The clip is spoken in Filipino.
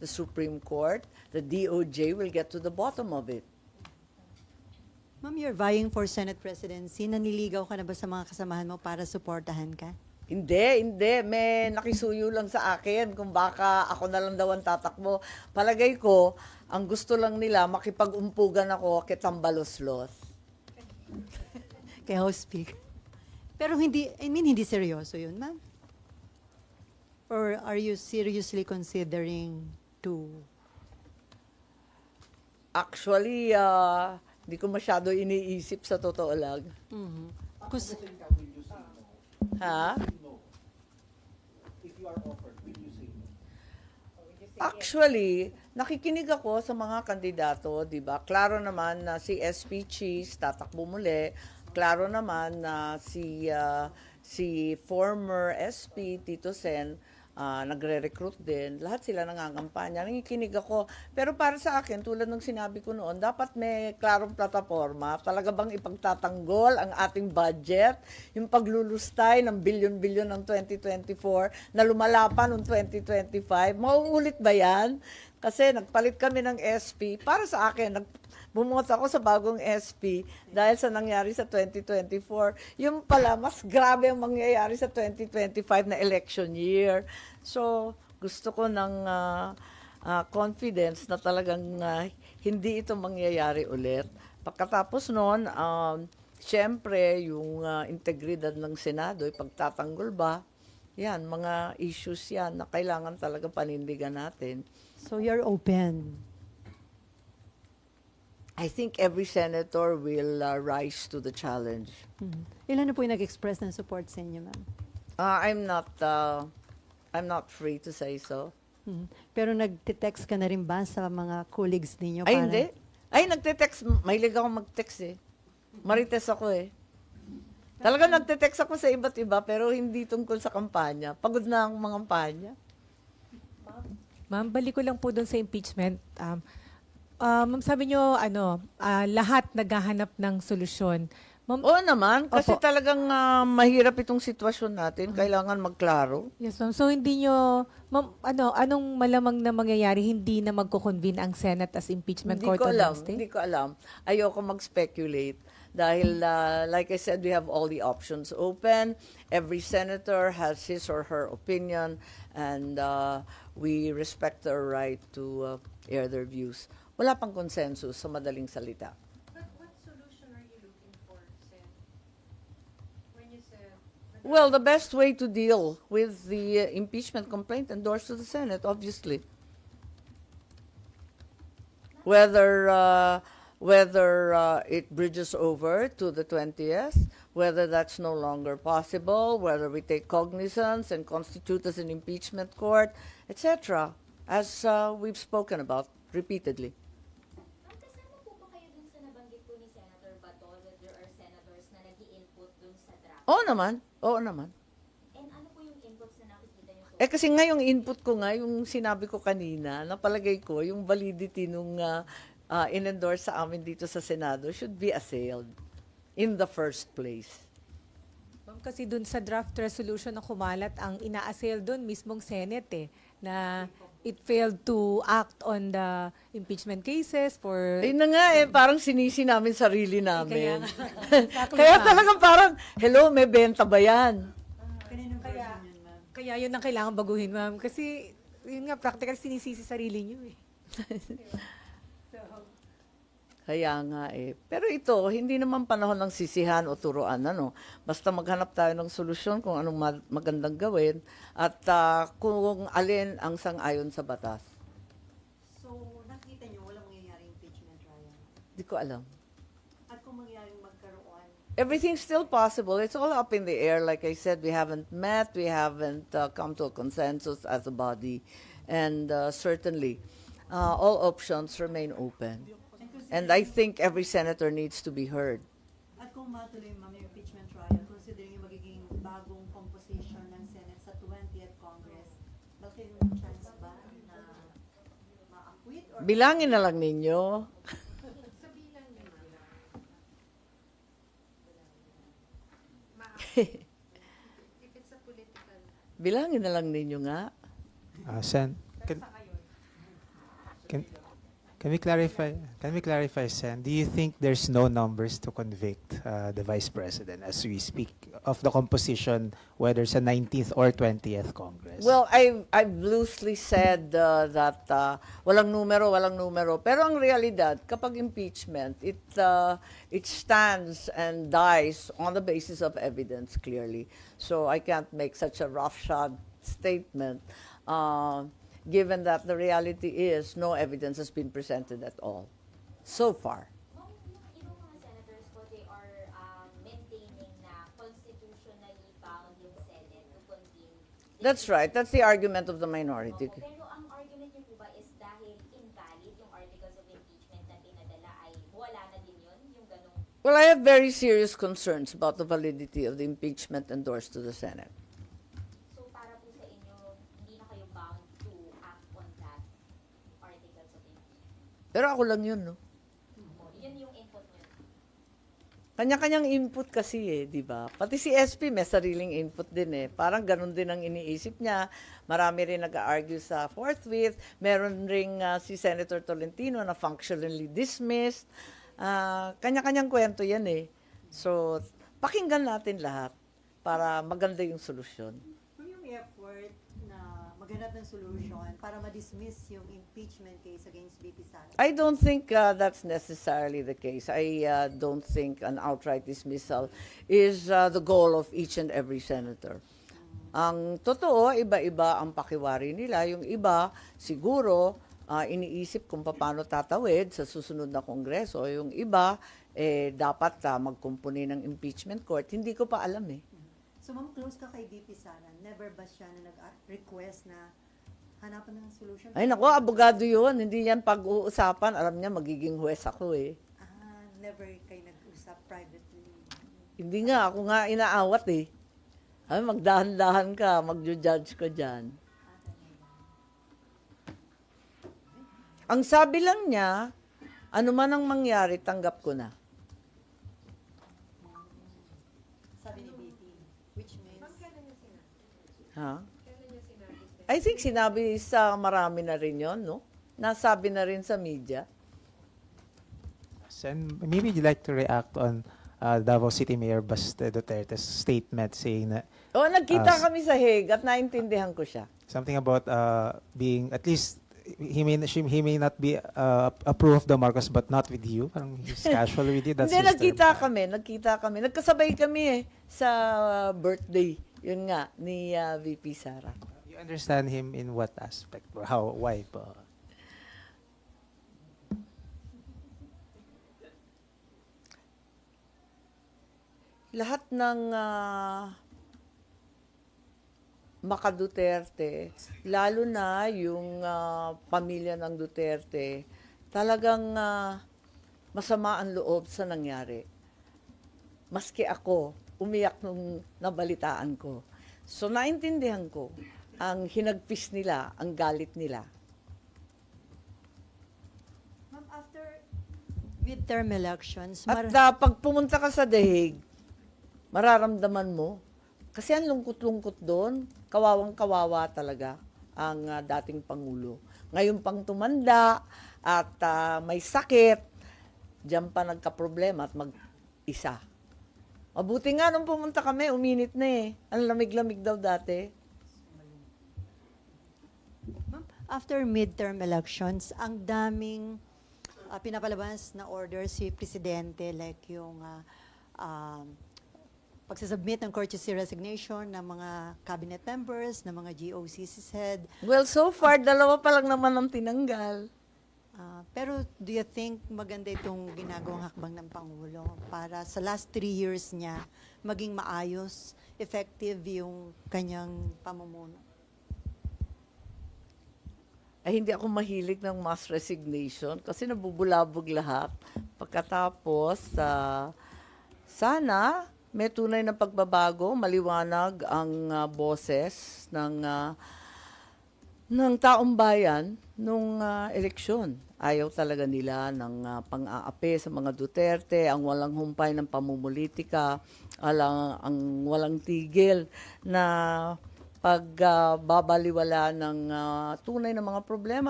the Supreme Court, the DOJ will get to the bottom of it. Ma'am, you're vying for Senate presidency. Naniligaw ka na ba sa mga kasamahan mo para suportahan ka? Hindi, hindi. May nakisuyo lang sa akin kung baka ako na lang daw ang tatakbo. Palagay ko, ang gusto lang nila, makipag-umpugan ako kitang baloslos. Kay House Speaker. Pero hindi, I mean, hindi seryoso yun, ma'am? Or are you seriously considering to... Actually, ah, hindi ko masyado iniisip sa totoo lang. Mhm. Kus- Ha? If you are offered, will you say no? Actually, nakikinig ako sa mga kandidato, 'di ba? Klaro naman na si SP Cheese tatakbo muli. Klaro naman na si ah, si former SP Tito Sen ah, nagre-recruit din. Lahat sila nangangampanya. Nakikinig ako. Pero para sa akin, tulad ng sinabi ko noon, dapat may klarong plataforma. Talaga bang ipagtatanggol ang ating budget? Yung paglulustay ng bilyon-bilyon ng 2024 na lumalapan ng 2025. Mauulit ba yan? Kasi nagpalit kami ng SP. Para sa akin, nag, bumoto ako sa bagong SP dahil sa nangyari sa 2024. Yung pala, mas grabe ang mangyayari sa 2025 na election year. So, gusto ko ng ah, ah, confidence na talagang ah, hindi ito mangyayari ulit. Pagkatapos noon, um, syempre, yung ah, integridad ng Senado, ipagtatanggol ba? Yan, mga issues yan na kailangan talaga panindigan natin. So you're open. I think every senator will uh, rise to the challenge. Mhm. Ilan na po yung nag-express ng support sa inyo, ma'am? Uh, I'm not uh, I'm not free to say so. Mhm. Pero nag-text ka na rin ba sa mga colleagues ninyo? Ay, para- hindi. Ay, nagte-text. Mahilig ako mag-text eh. Marites ako eh. Talaga nagte-text ako sa iba't iba pero hindi tungkol sa kampanya. Pagod na ang mga kampanya. Ma'am, balik ko lang po doon sa impeachment. Um, ah, ma'am, sabi nyo, ano, ah, lahat naghahanap ng solusyon. Ma'am, Oo naman, kasi Opo. talagang ah, mahirap itong sitwasyon natin. Kailangan magklaro. yes, ma'am. So, hindi nyo, ma'am, ano, anong malamang na mangyayari, hindi na magko-convene ang Senate as impeachment Hindi court ko on alam. Wednesday? Hindi ko alam. Ayoko mag-speculate. Dahil, uh, like I said, we have all the options open. Every senator has his or her opinion, and uh, we respect their right to uh, air their views. Wala pang consensus sa madaling salita. But what solution are you looking for, Sen? When you said Well, the best way to deal with the uh, impeachment complaint endorsed to the Senate, obviously. Whether uh, whether uh, it bridges over to the 20th, whether that's no longer possible, whether we take cognizance and constitute as an impeachment court, etc., as uh, we've spoken about repeatedly. Oo naman, oo naman. And ano po yung inputs na nakikita niyo Eh kasi nga yung input ko nga, yung sinabi ko kanina, napalagay ko, yung validity nung uh, uh, in-endorse sa amin dito sa Senado should be assailed in the first place. Ma'am, kasi doon sa draft resolution na kumalat, ang ina-assail doon mismong Senate eh, na it failed to act on the impeachment cases for... Ayun na nga eh, parang sinisi namin sarili namin. nga. Exactly, Kaya ma'am. talagang parang, hello, may benta ba yan? Kaya-? Kaya yun ang kailangan baguhin, ma'am. Kasi, yun nga, practical sinisisi sarili niyo eh. Kaya nga eh. Pero ito, hindi naman panahon ng sisihan o turuan. Ano? Basta maghanap tayo ng solusyon kung anong ma- magandang gawin at ah, kung alin ang sang-ayon sa batas. So, nakita niyo walang mangyayari impeachment trial. Hindi ko alam. At kung mangyaring magkaroon, Everything's still possible. It's all up in the air. Like I said, we haven't met, we haven't uh, come to a consensus as a body, and uh, certainly, uh, all options remain open. And I think every senator needs to be heard. At kung matuloy ma'am yung impeachment trial, considering yung magiging bagong composition ng Senate sa 20th Congress, bakit may chance ba na ma-acquit or Bilangin na lang ninyo. sabihin niyo ma'am, if it's a political Bilangin na lang ninyo nga. Ah, Sen, can, Can, can we clarify, can we clarify, Sen? Do you think there's no numbers to convict uh, the Vice President as we speak of the composition, whether sa 19th or 20th Congress? Well, I've, I've loosely said uh, that uh, walang numero, walang numero. Pero ang realidad, kapag impeachment, it, uh, it stands and dies on the basis of evidence, clearly. So I can't make such a roughshod statement, uh, given that the reality is no evidence has been presented at all so far. That's right. That's the argument of the minority. Opo, pero ang argument niyo po ba is dahil invalid yung articles of impeachment na pinadala ay wala na din yun, yung ganong Well, I have very serious concerns about the validity of the impeachment endorsed to the Senate. So para po sa inyo, hindi na kayo bound to act on that articles of impeachment. Pero ako lang yun, no? Yun yung input niyo. Kanya-kanyang input kasi eh, di ba? Pati si SP may sariling input din eh. Parang ganun din ang iniisip niya. Marami rin nag-argue sa forthwith. Meron ring ah, si Senator Tolentino na functionally dismissed. Ah, kanya-kanyang kwento yan eh. So, pakinggan natin lahat para maganda yung solusyon. Pero yung effort na maghanap ng solution para ma-dismiss yung impeachment case against BP Sara. I don't think uh, that's necessarily the case. I uh, don't think an outright dismissal is uh, the goal of each and every senator. Ang totoo, iba-iba ang pakiwari nila. Yung iba, siguro, uh, iniisip kung paano tatawid sa susunod na kongreso. Yung iba, eh, dapat uh, magkumpuni ng impeachment court. Hindi ko pa alam eh. So ma'am, close ka kay BP Sara. Never ba siya na nag-request na hanapan ng solution? Ay nako, abogado yun. Hindi yan pag-uusapan. Alam niya, magiging huwes ako eh. Ah, never kayo nag-usap privately. Hindi nga, ako nga inaawat eh. Ay, magdahan-dahan ka, magjo-judge ka dyan. Ang sabi lang niya, ano man ang mangyari, tanggap ko na. Sabi ni BP. Which means, Ma'am, kailan niya sinabi? Ha? I think sinabi sa marami na rin yon, no? Nasabi na rin sa media. Sen, maybe you'd like to react on uh, Davao City Mayor Baste Duterte's statement saying that O, nagkita Ah, kami sa Hague at naintindihan ko siya. something about uh, being at least he may she, he may not be uh, approve of the Marcos but not with you. Parang he's casual with you. That's Hindi, nagkita term. kami, nagkita kami. Nagkasabay kami eh, sa birthday. Yun nga, ni ah, VP Sara. You understand him in what aspect or how why po? lahat ng ah, Maka Duterte, lalo na yung ah, pamilya ng Duterte, talagang ah, masama ang loob sa nangyari. Maski ako, umiyak nung nabalitaan ko. So naintindihan ko ang hinagpis nila, ang galit nila. ma'am, after midterm elections, At uh, pag pumunta ka sa Hague, mararamdaman mo. Kasi ang lungkot-lungkot doon, kawawang-kawawa talaga ang ah, dating Pangulo. Ngayon pang tumanda at ah, may sakit, diyan pa nagka-problema at mag-isa. Mabuti nga nung pumunta kami, uminit na eh. Ang lamig-lamig daw dati. Ma'am, after midterm elections, ang daming ah, pinapalabas na order si Presidente like yung ah, um, pagsasubmit ng courtesy resignation ng mga cabinet members, ng mga GOCC's head. Well, so far, dalawa pa lang naman ang tinanggal. Ah, pero do you think maganda itong ginagawang hakbang ng Pangulo para sa last three years niya maging maayos, effective yung kanyang pamumuno? ay hindi ako mahilig ng mass resignation kasi nabubulabog lahat. Pagkatapos, ah, sana may tunay na pagbabago, maliwanag ang ah, boses ng ah, ng taong bayan nung ah, eleksyon. Ayaw talaga nila ng ah, pang-aapi sa mga Duterte, ang walang humpay ng pamumulitika, alang, ang walang tigil na pagbabaliwala ng ah, tunay na mga problema